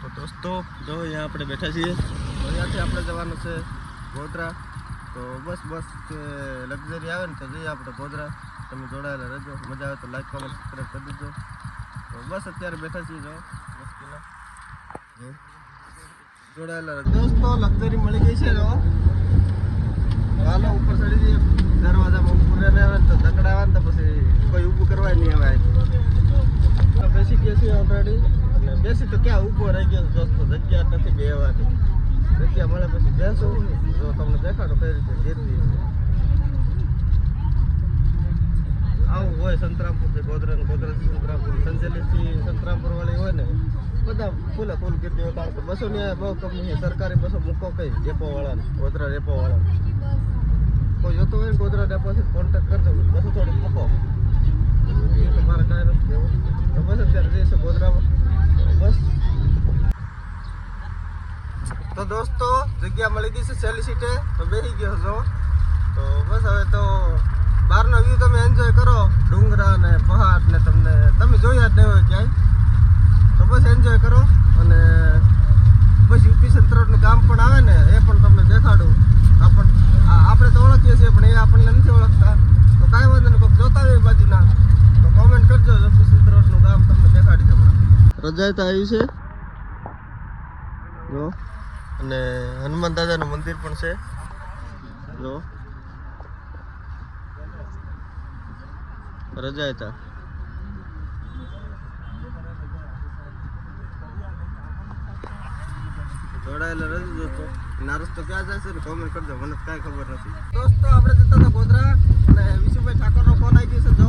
તો દોસ્તો, જો અહીંયા આપણે બેઠા છીએ. અહીંયાથી આપણે જવાનું છે ગોધરા. તો બસ બસ લક્ઝરી આવે ને તો જઈએ આપણે ગોધરા. તમે જોડાયેલા રહેજો. મજા આવે તો લાઈક કોમેન્ટ સબસ્ક્રાઈબ કરી દેજો. તો બસ અત્યારે બેઠા છીએ, જો. બસ પેલા. જોડાયેલા દોસ્તો, લક્ઝરી મળી ગઈ છે, જો. હાલો ઉપર ચડી જઈએ. દરવાજામાં ઉપર રહે આવે ને તો દકડાવે ને તો પછી કોઈ ઊભું કરવા નહીં આવે. બેસી ગયા છીએ ઓલરેડી બેસી તો ક્યાં ઊભો રહી ગયો દોસ્તો જગ્યા નથી બેવાની જગ્યા મળે પછી બેસો. જો તમને દેખાડો કઈ રીતે જીતવી આવું હોય સંતરામપુરથી ગોધરા ગોધરાથી સંતરામપુર. સંજેલીથી સંતરામપુર વાળી હોય ને, બધા ફૂલે ફૂલ ગીરદી હોય. કારણ કે બસો ની બહુ કંપની સરકારી બસો મૂકો કઈ ડેપો વાળાને, ગોધરા ડેપો વાળાને. કોઈ જોતો હોય ને ગોધરા ડેપોથી કોન્ટેક્ટ કરજો. બસો થોડીક મૂકો. તમારે કાંઈ નથી દેવું તો બસ અત્યારે જઈશું ગોધરામાં. તો દોસ્તો, જગ્યા મળી ગઈ છે છેલ્લી સીટે, તો બેસી ગયો છો. તો બસ હવે તો બહારનો વ્યૂ તમે એન્જોય કરો. ડુંગરા ને પહાડ ને તમને તમે જોયા જ નહીં હોય ક્યાંય. તો બસ એન્જોય કરો. અને બસ યુપી સંતરોડનું ગામ પણ આવે ને, એ પણ તમને દેખાડું આપણ આ- આપણે તો ઓળખીએ છીએ પણ એ આપણને નથી ઓળખતા તો કાંઈ વાંધો નહીં કોઈક જોતા હોય એ બાજુના તો કોમેન્ટ કરજો યુપી સંતરોડનું ગામ તમને દેખાડી દે રજાય તો આવી છે. જો. અને હનુમાન દાદાનું મંદિર પણ છે. જો. રજા હતા જોડાયેલા રહેજો દોસ્તો ક્યાં જાય છે ને કોમેન્ટ કરજો. મને કાંઈ ખબર નથી. દોસ્તો આપણે જતા હતા ગોધરા અને વિશુભાઈ ઠાકોરનો ફોન આવી ગયો છે જો.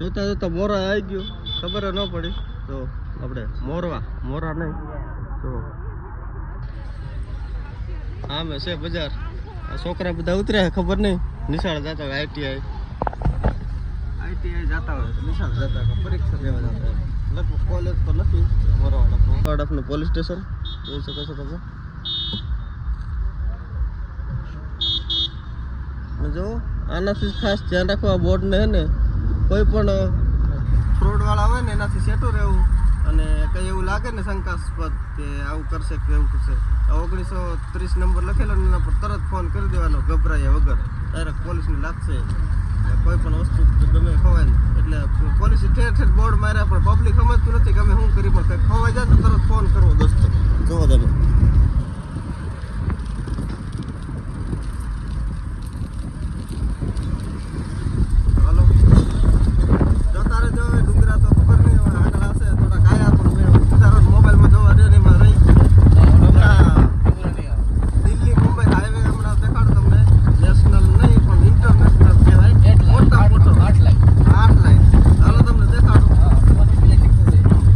જોતા જોતા મોરા આવી ગયો. ખબર ન પડી. તો આપણે મોરવા. મોરા નહીં. તો હા મેં છે બજાર. છોકરા બધા ઉતર્યા ખબર નહીં. નિશાળ જતા આઈટીઆઈ. આઈટીઆઈ જતા હોય નિશાળ જતા હોય પરીક્ષા દેવા જતા હોય. લગભગ કોલેજ તો નથી વાડફનું પોલીસ સ્ટેશન જોઈ શકો છો તમે જો આનાથી ખાસ ધ્યાન રાખવા બોર્ડને હે ને કોઈ પણ ફ્રોડ વાળા હોય ને એનાથી સેટું રહેવું. અને કંઈ એવું લાગે ને શંકાસ્પદ કે આવું કરશે કે એવું કરશે ઓગણીસો ત્રીસ નંબર લખેલો ને એના પર તરત ફોન કરી દેવાનો ગભરાયા વગર. ડાયરેક્ટ પોલીસને લાગશે કોઈ પણ વસ્તુ ગમે ખવાય એટલે પોલીસ ઠેર ઠેર બોર્ડ માર્યા પણ પબ્લિક સમજતું નથી ગમે શું કરી પણ કંઈક ખવાઈ જાય તો તરત ફોન કરવો દોસ્તો જોવો તમે હાલો જોતા રહેજો હવે ડુંગરા તો ખબર નહીં હવે આગળ આવશે થોડા કાયા પણ મેં ઉતારો મોબાઈલમાં જોવા દે ને એમાં રહી હમણાં દિલ્હી મુંબઈ હાઈવે હમણાં દેખાડો તમને નેશનલ નહીં પણ ઇન્ટરનેશનલ કહેવાય મોટા મોટો આઠ લાઈન હાલો તમને દેખાડો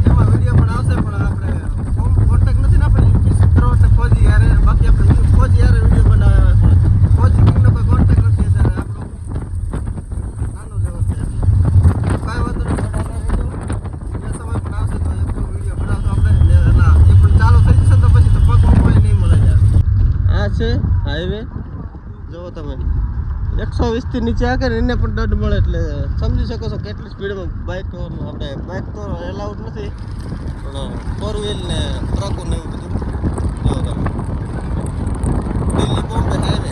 એમાં વીડિયો પણ આવશે પણ આપણે કોન્ટેક્ટ નથી ને આપણે યુપી સત્રો એટલે ફોજી યારે બાકી આપણે યુ- ફોજી યારે વીડિયો બનાવ્યા છે ફોજી કિંગનો કોઈ કોન્ટેક્ટ નથી અત્યારે આપણો નાનો લેવલ છે એટલે કાંઈ વાંધો નહીં બનાવતા રહેજો. જે સમય પણ આવશે તો એક તો વીડિયો બનાવશું આપણે ને એના એ પણ ચાલુ થઈ જશે તો પછી તો પગ મૂકવાય નહીં મળે યાર આ છે હાઈવે જુઓ તમે વીસથી નીચે આગળ એને પણ દંડ મળે એટલે સમજી શકો છો કેટલી સ્પીડમાં બાઇક આપણે બાઇક તો એલાઉડ નથી, પણ ફોર વ્હીલ ને ટ્રકો ને એવું બધું જુઓ તમે દિલ્હી બોમ્બે હાઈવે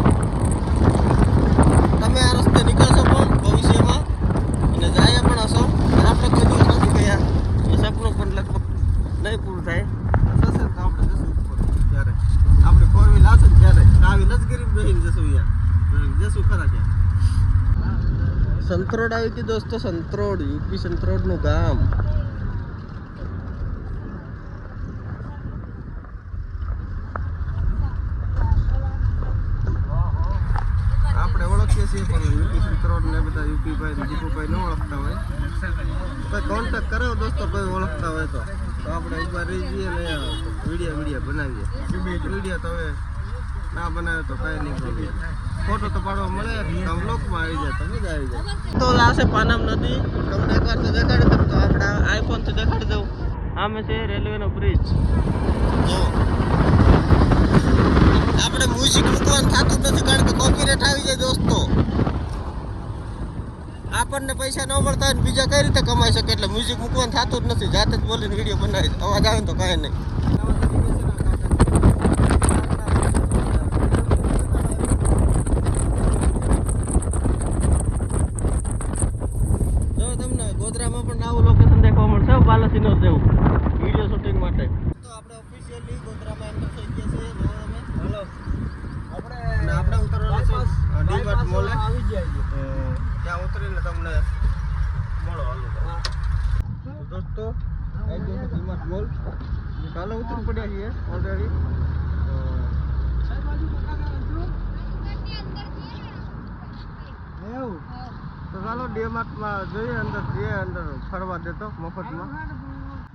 તમે આ રસ્તે નીકળશો પણ ભવિષ્યમાં અને જાય પણ હશો પણ આપણે કોઈ દિવસ નથી ગયા એ સપનું પણ લગભગ નહીં પૂરું થાય થશે તો આપણે જશું ઉપર ત્યારે આપણે ફોર વ્હીલ આવશે ને ત્યારે આવી લશ્કરી બેહીને જશું યાર જશું ખરા ક્યાં સંતરોડ આવી હતી દોસ્તો, સંતરોડ યુપી સંતરોડનું ગામ. આપણે ઓળખીએ છીએ પણ યુપી સંતરોડ ને બધા યુપી ભાઈ ન ઓળખતા હોય. કોઈ કોન્ટેક્ટ કરો દોસ્તો, કોઈ ઓળખતા હોય તો. આપણે ઊભા રહી જઈએ ને વીડિયો વીડિયો બનાવીએ. વીડિયો તો ના બનાવે તો કાંઈ નહીં ફોટો તો પાડવા મળે. બ્લોકમાં આવી જાય તમે જ આવી જાય. તો લાશે પાનામ નદી. તમને એકવાર તો દેખાડી દઉં તો આપણે આઈફોનથી દેખાડી દઉં. આમે છે રેલવેનો બ્રિજ જો. આપણે મ્યુઝિક મૂકવાનું થતું નથી કારણ કે કોપીરેટ આવી જાય દોસ્તો. આપણને પૈસા ન મળતા હોય બીજા કઈ રીતે કમાઈ શકે? એટલે મ્યુઝિક મૂકવાનું થતું જ નથી. જાતે જ બોલીને વીડિયો બનાવી અવાજ આવે તો કાંઈ નહીં જો તમને ગોધરામાં પણ નવું લોકેશન દેખવા મળશે. બાલાસિનોર જેવું. વીડિયો શૂટિંગ માટે. તો આપણે ઓફિશિયલી ગોધરામાં એન્ટર થઈ ગયા છીએ. જો તમે. હેલો. આપણે આપણે ઉતરવાનું છે ડીમાર્ટ મોલ આવી જાય તો ત્યાં ઉતરીને તમને મળો હાલો. તો દોસ્તો આવી ગયો ડીમાર્ટ મોલ કાલે ઉતરી પડ્યા છીએ ઓલરેડી એવું? તો ચાલો ડીમાર્ટમાં જોઈએ અંદર જઈએ અંદર ફરવા દેતો મફતમાં.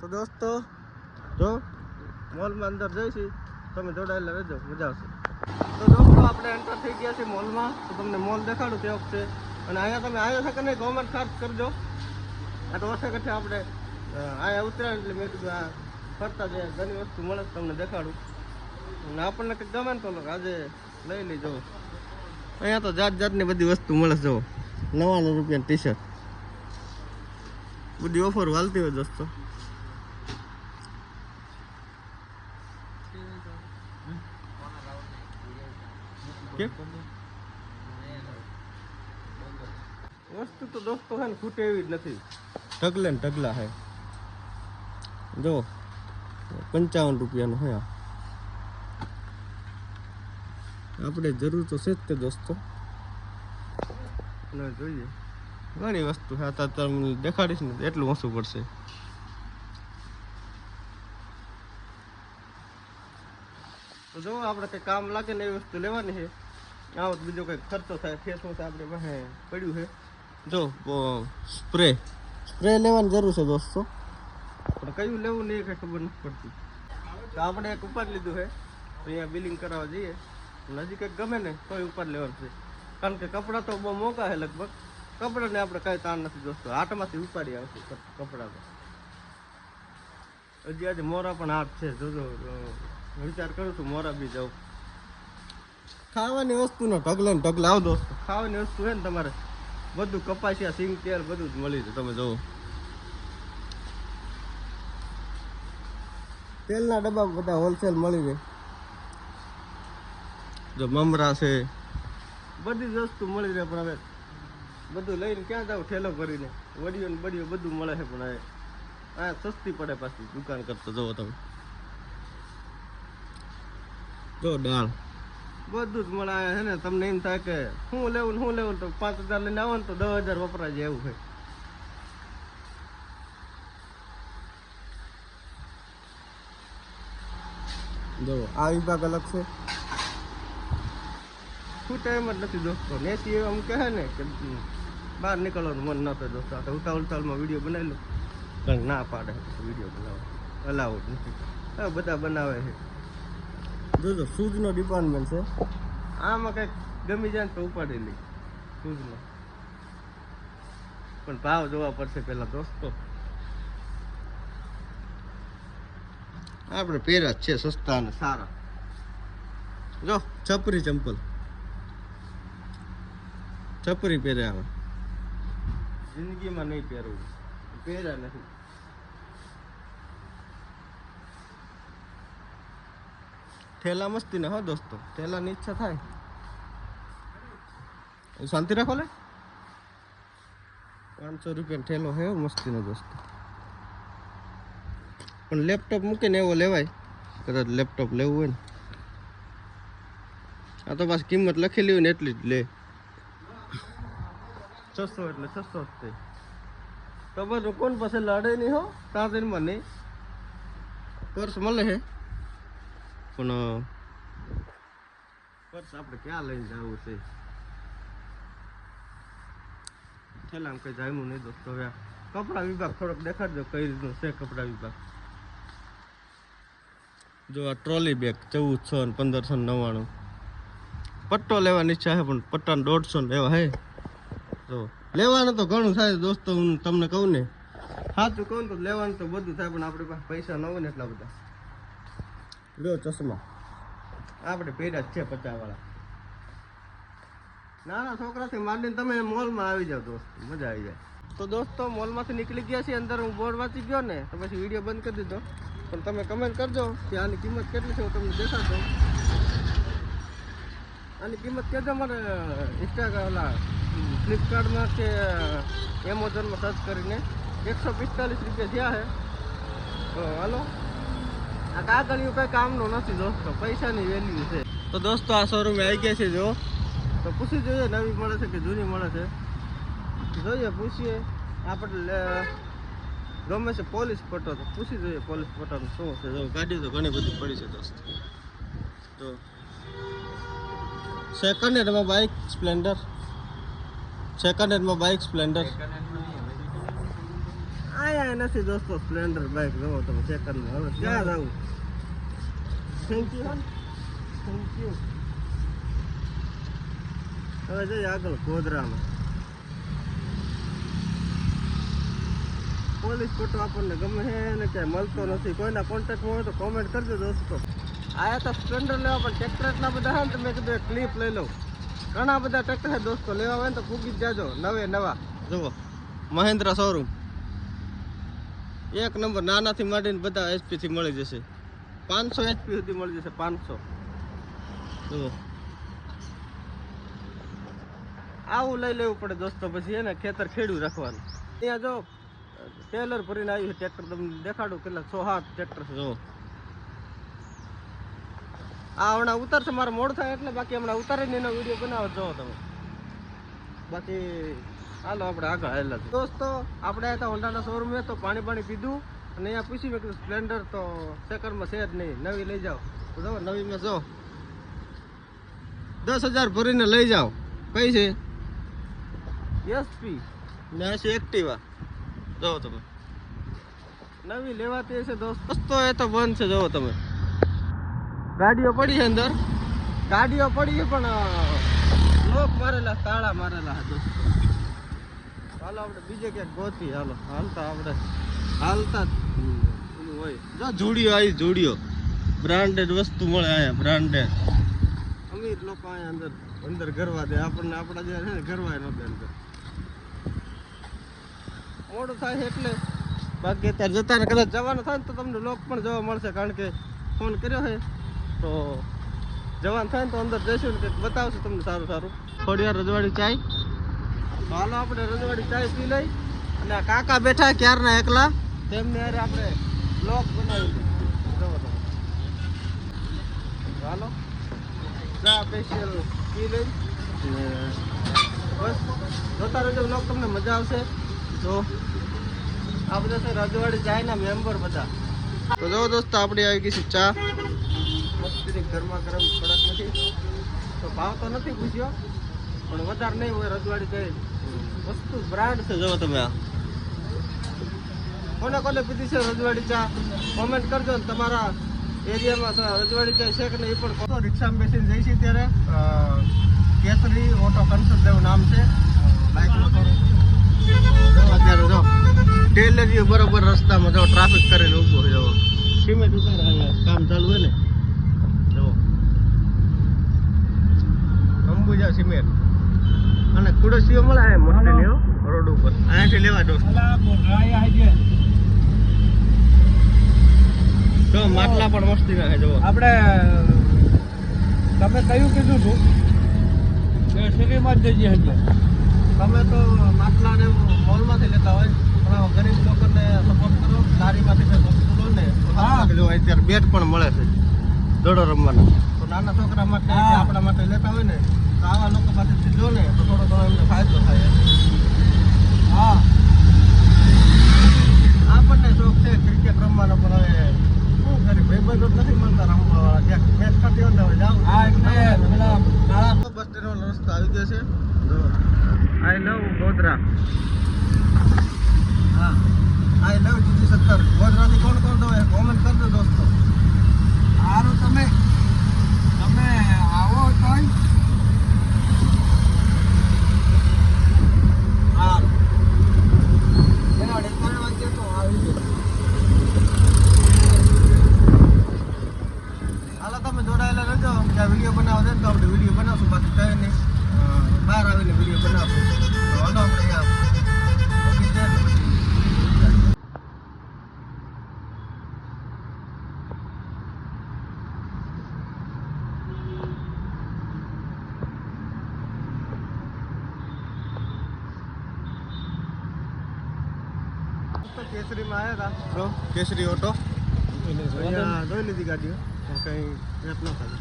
તો દોસ્તો, જો, મોલમાં અંદર જઈશું તમે જોડાયેલા રહેજો, મજા આવશે. તો દોસ્તો, આપણે એન્ટર થઈ ગયા છીએ મોલમાં. તો તમને મોલ દેખાડું તે વખતે અને અહીંયા તમે આવ્યા છો કે નહીં ગવર્મેન્ટ ખર્ચ કરજો. આ તો ઓછા કઠે આપણે અહીંયા ઉતર્યા એટલે મેં કીધું, આ ફરતા જે ઘણી વસ્તુ મળે તમને દેખાડું. અને આપણને કંઈક ગમે ને તો આજે લઈ લેજો. અહીંયા તો જાત જાતની બધી વસ્તુ મળે જો નવ્વાણું રૂપિયાની ટી શર્ટ બધી ઓફર વાલતી હોય દોસ્તો? વસ્તુ તો દોસ્તો ને ખૂટે એવી નથી. ઢગલે ને ઢગલા હે જો, પંચાવન રૂપિયાનું હે આપણે જરૂર તો છે જ તે દોસ્તો. ના જોઈએ. ઘણી વસ્તુ છે અત્યારે દેખાડીશ ને એટલું ઓછું પડશે. તો જો, આપણે કંઈ કામ લાગે ને એવી વસ્તુ લેવાની છે. આવો બીજો કંઈક ખર્ચો થાય ફેસ વોશ આપણે પાસે પડ્યું છે. જો સ્પ્રે. સ્પ્રે લેવાની જરૂર છે, દોસ્તો. પણ કયું લેવું નહીં કંઈ ખબર નથી પડતી. તો આપણે એક ઉપર લીધું છે. અહીંયા બિલિંગ કરાવવા જઈએ. નજીક ગમે ને તોય ઉપર લેવાનું છે. કારણ કે કપડાં તો બહુ મોંઘા છે લગભગ. કપડાને આપણે કાંઈ તાણ નથી દોસ્તો હાટમાંથી ઉપાડી આવશું કપડા તો. હજી આજે મોરા પણ હાથ છે. જોજો વિચાર કરું છું મોરા બી જાઉં. ખાવાની વસ્તુનો ઢગલો ને ઢગલા. આવ દોસ્તો. ખાવાની વસ્તુ છે ને તમારે. બધું કપાસિયા સિંગ તેલ બધું જ મળી જાય. તમે જોવો તેલના ડબ્બા બધા હોલસેલ મળી જાય. જો મમરા છે બધી જ વસ્તુ મળી રહે પણ હવે બધું લઈને ક્યાં જાવ ઠેલો ભરીને? વડીઓ ને બડીઓ બધું મળે છે પણ હવે આ સસ્તી પડે પાછી દુકાન કરતો જોવો તમે. જો દાળ. બધું જ મળે છે ને તમને એમ થાય કે શું લેવું ને શું લેવું તો પાંચ હજાર લઈને આવો ને તો દસ હજાર વપરાય જાય એવું હોય જો આ વિભાગ અલગ છે. શું એમ જ નથી દોસ્તો. નેસી એમ કહે ને કે બહાર નીકળવાનું મન ન થાય દોસ્તો. આ તો ઉતાવળ ઉતાવળમાં વીડિયો બનાવી લો પણ ના પાડે વીડિયો બનાવો. અલાઉ જ નથી બધા બનાવે છે. જોજો, શૂઝનો ડિપાર્ટમેન્ટ છે. આમાં કંઈક ગમી જાય તો ઉપાડી લઈ. શૂઝનો. પણ ભાવ જોવા પડશે પહેલાં દોસ્તો. આપણે પહેર્યા છે, સસ્તા અને સારા. જો, છપરી ચંપલ. છપરી પહેર્યા હવે જિંદગીમાં નહીં પહેરવું. પહેર્યા નથી. ઠેલા મસ્તી ને હો દોસ્તો ઠેલાની ઈચ્છા થાય. શાંતિ રાખો લે. પાંચસો રૂપિયા ઠેલો હે મસ્તીનો દોસ્તો. પણ લેપટોપ મૂકીને એવો લેવાય કદાચ લેપટોપ લેવું હોય ને. આ તો પાછી કિંમત લખેલી હોય ને એટલી જ લે. છસો એટલે છસો જ તે તમે કોણ પાસે લડે નહીં હો? તાજનમાં નહીં. પર્સ મળે છે પણ પર્સ આપણે ક્યાં લઈને જવું છે? છેલ્લા આમ કંઈ જામ્યું નહીં દોસ્તો હવે કપડા વિભાગ થોડોક દેખાડજો કઈ રીતનું છે કપડા વિભાગ. જો આ ટ્રોલી બેગ ચૌદસો ને પંદરસો ને નવ્વાણું. પટ્ટો લેવાની ઈચ્છા છે, પણ પટ્ટાને દોઢસો ને એવા હે. જો લેવાનું તો ઘણું થાય દોસ્તો હું તમને કહું ને. સાચું કહું તો લેવાનું તો બધું થાય પણ આપણી પાસે પૈસા ન હોય ને એટલા બધા. લ્યો ચશ્મા. આપણે પહેર્યા જ છે પચાસવાળા નાના છોકરાથી માંડીને તમે મોલમાં આવી જાઓ દોસ્ત મજા આવી જાય. તો દોસ્તો મોલમાંથી નીકળી ગયા છીએ અંદર હું બોર્ડ વાંચી ગયો ને તો પછી વીડિયો બંધ કરી દીધો. પણ તમે કમેન્ટ કરજો કે આની કિંમત કેટલી છે હું તમને દેખાડતો. આની કિંમત કહેજો મારે ઇન્સ્ટાગ્રામ ફ્લિપકાર્ટમાં કે એમેઝોનમાં સર્ચ કરીને એકસો પિસ્તાલીસ રૂપિયા થયા છે. તો હાલો. આ કાગળિયું કંઈ કામનું નથી દોસ્તો, પૈસાની વેલ્યુ છે. તો દોસ્તો આ શોરૂમે આવી ગયા છે, જો. તો પૂછી જોઈએ, નવી મળે છે કે જૂની મળે છે. જોઈએ, પૂછીએ. આપણે ગમે છે પોલીસ પટો તો પૂછી જોઈએ, પોલીસ પટ્ટાનું શું છે. જો, ગાડી તો ઘણી બધી પડી છે દોસ્ત. જો સેકન્ડ હેન્ડમાં બાઇક સ્પ્લેન્ડર સેકન્ડ હેન્ડમાં બાઇક સ્પ્લેન્ડર આયા નથી દોસ્તો સ્પ્લેન્ડર બાઇક જોવો તમે સેકન્ડ હવે ક્યાં જવું થેન્ક યુ થેન્ક યુ હવે જઈએ આગળ ગોધરામાં પોલીસ ફોટો આપણને ગમે છે ને ક્યાંય મળતો નથી કોઈના કોન્ટેક્ટમાં હોય તો કોમેન્ટ કરજો દોસ્તો આયા તો સ્પ્લેન્ડર લેવા, પણ ટ્રેક્ટર એટલા બધા ને તો મેં કીધું એક ક્લિપ લઈ લઉં. ઘણા બધા ટ્રેક્ટર છે દોસ્તો, લેવા હોય ને તો ફૂગી જ જાજો. નવે નવા. જુઓ. મહેન્દ્ર શોરૂમ એક નંબર, નાનાથી માંડીને બધા એચપીથી મળી જશે. પાંચસો એચપી સુધી મળી જશે, પાંચસો. જુઓ. આવું લઈ લેવું પડે દોસ્તો, પછી એને ખેતર ખેડ્યું રાખવાનું. અહીંયા જો ટેલર ભરીને આવ્યું છે ટ્રેક્ટર તમને દેખાડું કેટલા સો હાથ ટ્રેક્ટર છે. જો આ હમણાં ઉતરશે મારે મોડ થાય એટલે બાકી હમણાં ઉતારીને એનો વીડિયો બનાવો, જોવો તમે. બાકી, હાલો આપણે આગળ હાલ દોસ્તો, આપણે હતા હોન્ડાના શોરૂમે તો પાણી પાણી પીધું અને અહીંયા પૂછી મેં કીધું સ્પ્લેન્ડર તો સેકન્ડમાં છે જ નહીં. નવી લઈ જાઓ. જો, નવીમાં જો. દસ હજાર ભરીને લઈ જાઓ. કઈ છે? એસપી ને છે એક્ટિવા જોવો તમે. નવી લેવાતી હશે દોસ્તો, એ તો બંધ છે, જોવો તમે. ગાડીઓ પડી અંદર. ગાડીઓ પડી પણ લોક મારેલા, તાળા મારેલા હતો હાલો આપણે બીજે ક્યાંક ગોતી, હાલો. હાલતા આપણે હાલતા હોય. જો જોડીઓ આવી જોડીઓ બ્રાન્ડેડ વસ્તુ મળે અહીંયા, બ્રાન્ડેડ. અમીર લોકો અહીંયા અંદર અંદર ગરવા દે. આપણને આપણા જે છે ને, ગરવાય ન દે અંદર. મોડું થાય એટલે. બાકી અત્યારે જતા કદાચ જવાનું થાય ને તો તમને લોક પણ જોવા મળશે, કારણ કે ફોન કર્યો છે. તો જવાનું થાય ને તો અંદર જઈશું ને કંઈક બતાવશું તમને સારું સારું. થોડી વાર રજવાડી ચાય. તો હાલો આપણે રજવાડી ચાય પી લઈ. અને આ કાકા બેઠા ક્યારના એકલા? તેમને હારે આપણે બ્લોગ બનાવી જોવો હાલો. ચા સ્પેશિયલ પી લઈ. બસ, જોતા રહેજો બ્લોગ તમને મજા આવશે. તો આ છે રજવાડી ચાયના મેમ્બર બધા. તો જો આપણી આવી ગઈ ચા. મસ્તીની ગરમા કડક નથી. તો ભાવ તો નથી પૂછ્યો પણ વધારે નહીં હોય રજવાડી કઈ. વસ્તુ બ્રાન્ડ છે જો તમે કોને કોને પીધી છે રજવાડી ચા? કોમેન્ટ કરજો ને તમારા એરિયામાં રજવાડી ચા છે કે નહીં એ પણ કહો. રિક્ષામાં બેસીને જઈશી ત્યારે કેસરી ઓટો કન્સલ્ટ એવું નામ છે. બાઇક અત્યારે જો ટેલરીઓ બરોબર રસ્તામાં જો ટ્રાફિક કરીને ઊભો જો. સિમેન્ટ ઉતારે કામ ચાલુ હોય ને જો અંબુજા સિમેન્ટ અને કુડસીઓ મળે આ મસ્તીની રોડ ઉપર. અહીંયાથી લેવા દોસ્તો જો માટલા પણ મસ્તી નાખે જો આપણે તમે કયું કીધું છું કે સિટીમાં જ જઈએ હજી. તમે તો માટલા ને મોલમાંથી લેતા હોય. પણ ગરીબ લોકોને સપોર્ટ કરો. લારીમાંથી કંઈક વસ્તુ લો ને હા. લાગે. જો અત્યારે બેટ પણ મળે છે દોડો રમવાના. તો નાના છોકરા માટે આપણા માટે લેતા હોય ને આવા લોકો પાસેથી જો ને તો થોડો ઘણો એમને ફાયદો થાય હા. આપણને શોખ છે ક્રિકેટ રમવાનો પણ હવે શું કરી ભાઈબંધો નથી મળતા રમવા ક્યાંક મેચ થતી હોય હવે જાવ હા એટલે પેલા બસ રસ્તો આવી ગયો છે. જો આઈ લવ ગોધરા. હા. આઈ લવ જીજી સત્તર ગોધરાથી કોણ કોણ દો કોમેન્ટ કરજો દોસ્તો. સારું તમે આવો તોય હા એના અઢી ત્રણ વાગ્યે તો કંઈ નહીં અ, બહાર આવીને વીડિયો બનાવશું તો હાલો આપણે અહીંયા પહોંચી જાય તો પછી તો કેસરીમાં આવ્યા હતા બ્રો કેસરી ઓટો જોઈ લીધી ગાડીઓ. કંઈ રેપ ન થાય.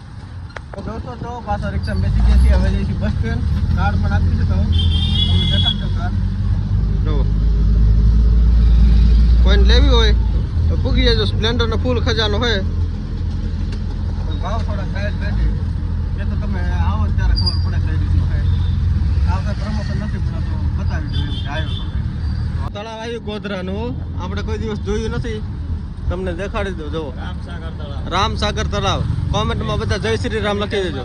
દોસ્તો તો પાછો રિક્ષા બેસી ગયા છીએ. હવે જઈશું બસ સ્ટેન્ડ કાર્ડ પણ આપી છે તો તમે દેખાડજો કાર્ડ જો. કોઈને લેવી હોય તો પૂગી જજો. સ્પ્લેન્ડરનો ફૂલ ખજાનો હોય ભાવ થોડા સાઈડ બેઠી એ તો તમે આવો ત્યારે ખબર પડે કઈ રીતનું હોય આવતા પ્રમોશન નથી પણ તો બતાવી દઉં એમ કે આવ્યો તળાવ આવ્યું ગોધરાનું. આપણે કોઈ દિવસ જોયું નથી. તમને દેખાડી દઉં જો રામસાગર તળાવ. કોમેન્ટમાં બધા જય શ્રી રામ લખી દેજો.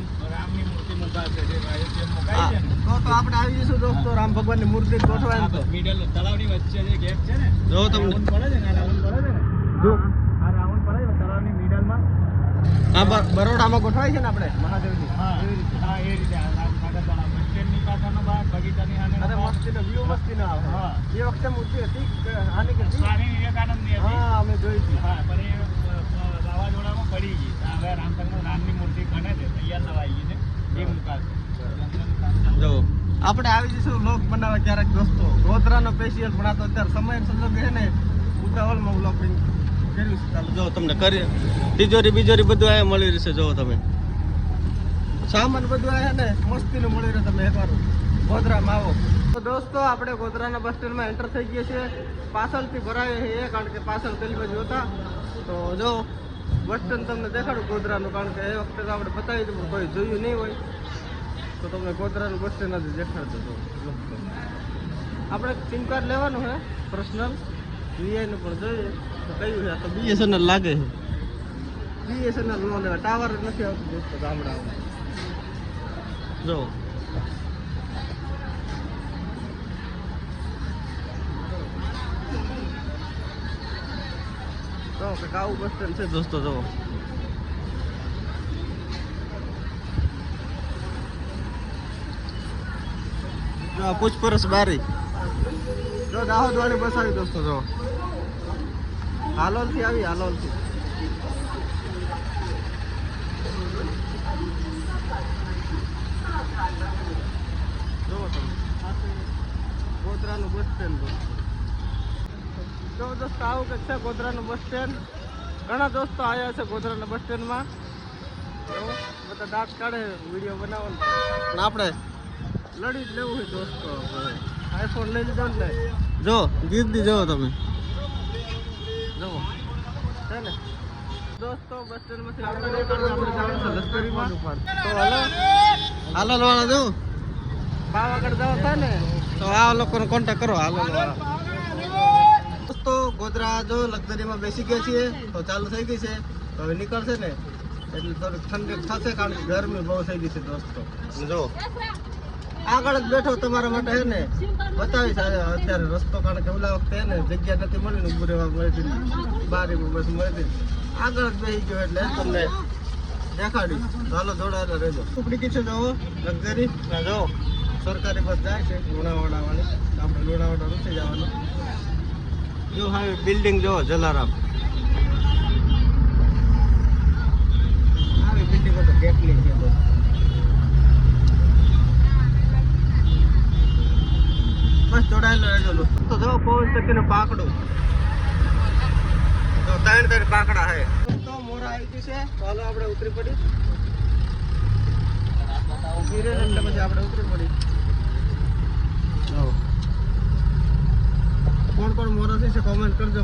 તો તો આપણે આવી જઈશું દોસ્તો રામ ભગવાનની મૂર્તિ ગોઠવાય તો. મિડલ તળાવની વચ્ચે જે ગેપ છે ને જો તમને પડે છે ને રાઉન્ડ પડે છે જો. આ રાઉન્ડ પડે છે તળાવની મિડલમાં હા બ- બરોડામાં ગોઠવાય છે ને આપણે? મહાદેવની હા એવી રીતે હા એ રીતે આ રામસાગર તળાવ બસ સ્ટેન્ડની બાગ બગીચાની આને અરે ભાગ. મસ્તીનો વ્યૂ મસ્તીનો આવે હા. એ વખતે મૂર્તિ હતી આની કે સ્વામી વિવેકાનંદની હતી. હા અમે જોઈ હતી. હા પણ એ વાવાઝોડામાં પડી ગઈ. હવે રામચંદ્ર રામની મૂર્તિ બને છે તૈયાર થવા આવી છે. એ મુકાશે. જો આપણે આવી જઈશું લોક બનાવે ક્યારેક દોસ્તો. ગોધરાનો સ્પેશિયલ પણ આ તો અત્યારે સમય ને સંજોગ છે ને ઉતાવળમાં વ્લોગિંગ કર્યું છે. ચાલો જો તમને કરી તિજોરી બીજોરી બધું અહીંયા મળી રહેશે જો તમે. સામાન બધું આવ્યા ને, મસ્તીનું મળી રહે તમે એકવાર. ગોધરામાં આવો. તો દોસ્તો, આપણે ગોધરાના બસ સ્ટેન્ડમાં એન્ટર થઈ ગયા છીએ. પાછળથી ભરાય છે કારણ કે પાછળ પેલી બાજુ હતા. તો જો બસ સ્ટેન્ડ તમને દેખાડું ગોધરાનું, કારણ કે એ વખતે તો આપણે બતાવી દીધું, કોઈ જોયું નહીં હોય. તો તમને ગોધરાનું બસ સ્ટેન્ડ નથી દેખાડતો હતો. આપણે સિમ કાર્ડ લેવાનું છે પર્સનલ વીઆઈનું પણ જોઈએ. તો કયું છે? તો બીએસએનએલ લાગે છે. બીએસએનએલ ન લેવા ટાવર નથી આવતું ગામડામાં. જો. તો કંઈક આવું બસ છે દોસ્તો, જો. પૂછપરછ બારી. જો દાહોદ વાળી બસ આવી દોસ્તો, જો. હાલોલથી આવી હાલોલથી જોવો તમે. ગોધરાનું બસ સ્ટેન્ડ જો દોસ્તો આવું કંઈક છે ગોધરાનું બસ સ્ટેન્ડ? ઘણા દોસ્તો આવ્યા છે ગોધરાના બસ સ્ટેન્ડમાં. બધા દાંત કાઢે વીડિયો બનાવવાનો. પણ આપણે લડી જ લેવું છે દોસ્તો આઈફોન લઈ લીધો ને જો ગીર્દી જો તમે. જો છે ને? દોસ્તો બસ સ્ટેન્ડમાંથી આપણે આપણે જવાનું છે લશ્કરીમાં. તો હાલો. હાલો વાળા પાવાગઢ જવા ને? તો આ લોકોનો કોન્ટેક્ટ કરો. હાલોલ વાળા દોસ્તો ગોધરા જો લક્ઝરીમાં બેસી ગયા છીએ તો ચાલુ થઈ ગઈ છે. તો હવે નીકળશે ને એટલે થોડીક ઠંડક થશે કારણ કે ગરમી બહુ થઈ ગઈ છે દોસ્તો. જો. આગળ જ બેઠો તમારા માટે છે ને? બતાવીશ અત્યારે રસ્તો કારણ કે ઓલા વખતે હે ને જગ્યા નથી મળી ને ઉભું રહેવા મળી હતી બારી બસ મળી હતી આગળ જ બેસી ગયો એટલે તમને દેખાડી ચાલો હાલો દોડાયેલા રહેજો. ઉપડી ગઈ છે જો ના જો સરકારી બસ જાય છે. લુણાવાડા આપણે લુણાવાડા નથી જવાનું. જો હવે બિલ્ડિંગ જો જલારામ. આવી બિલ્ડિંગો તો કેટલી છે બસ? જોડાયેલો રહેજો તો જો પવન ચક્કીનું પાકડું. તો ત્રણ ત્રણ પાકડા હે આવી ગઈ છે. તો હાલો ઉતરી પડી રહે એટલે આપણે ઉતરી પડી. કોણ કોણ મોરસી છે કોમેન્ટ કરજો.